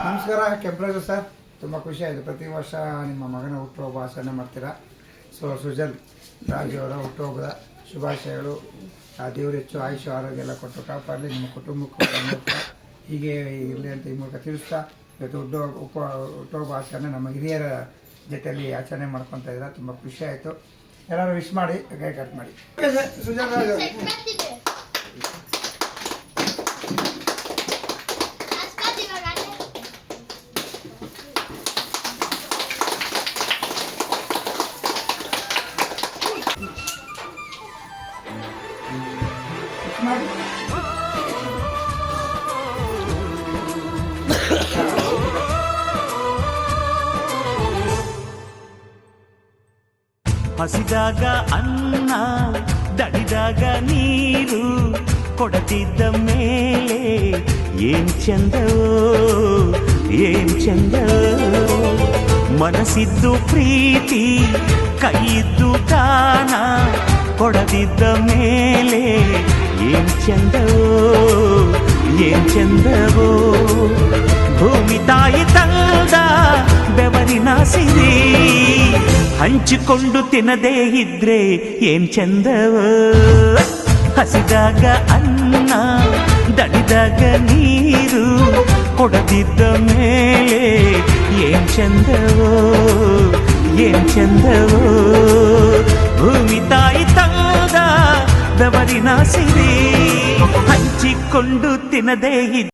ನಮಸ್ಕಾರ ಕೆಂಪರಾಜು ಸರ್. ತುಂಬ ಖುಷಿ ಆಯಿತು. ಪ್ರತಿ ವರ್ಷ ನಿಮ್ಮ ಮಗನ ಹುಟ್ಟುಹಬ್ಬ ಆಚರಣೆ ಮಾಡ್ತೀರಾ? ಸೊ ಸುಜಲ್ ರಾಜು ಅವರ ಹುಟ್ಟುಹಬ್ಬದ ಶುಭಾಶಯಗಳು. ಆ ದೇವರು ಹೆಚ್ಚು ಆಯುಷ, ಆರೋಗ್ಯ ಎಲ್ಲ ಕೊಟ್ಟು ಕಾಪಾಡಲಿ. ನಿಮ್ಮ ಕುಟುಂಬಕ್ಕೂ ಹೀಗೆ ಇರಲಿ ಅಂತ ಈ ಮೂಲಕ ತಿಳಿಸ್ತಾ, ಇವತ್ತು ಹುಟ್ಟು ಉಪ ಹುಟ್ಟುಹಬ್ಬ ಆಚರಣೆ ನಮ್ಮ ಹಿರಿಯರ ಜೊತೆಯಲ್ಲಿ ಆಚರಣೆ ಮಾಡ್ಕೊತಾ ಇದ್ದೀರಾ. ತುಂಬ ಖುಷಿ ಆಯಿತು. ಎಲ್ಲರೂ ವಿಶ್ ಮಾಡಿ, ಕೈ ಕಟ್ ಮಾಡಿ. ಸುಜಲ್ ರಾಜು. ವಿಶ್ ಮಾಡಿ ಹಸಿದಾಗ ಅನ್ನ ದಡಿದಾಗ ನೀರು ಕೊಡದಿದ್ದ ಮೇಲೆ ಏನ್ ಚಂದವೋ ಏನ್ ಚಂದವೋ ಮನಸ್ಸಿದ್ದು ಪ್ರೀತಿ ಕೈಯಿದ್ದು ದಾನ ಕೊಡದಿದ್ದ ಮೇಲೆ ಏನ್ ಚಂದವೋ ಏನ್ ಚಂದವೋ ಭೂಮಿ ತಾಯಿ ತಂದ ಬೆವರಿನ ಸಿರಿ ಹಂಚಿಕೊಂಡು ತಿನ್ನದೇ ಇದ್ರೆ ಏನ್ ಚಂದವ ಹಸಿದಾಗ ಅನ್ನ ದಡಿದಾಗ ನೀರು ಕೊಡದಿದ್ದ ಮೇಲೆ ಏನ್ ಚಂದವೋ ಏನ್ ಚಂದವೋ ಭೂಮಿ ತಾಯಿ ತಂದ ಬೆವರಿನ ಸಿರಿ ಹಂಚಿಕೊಂಡು ತಿನ್ನದೇ ಇದ್ರೆ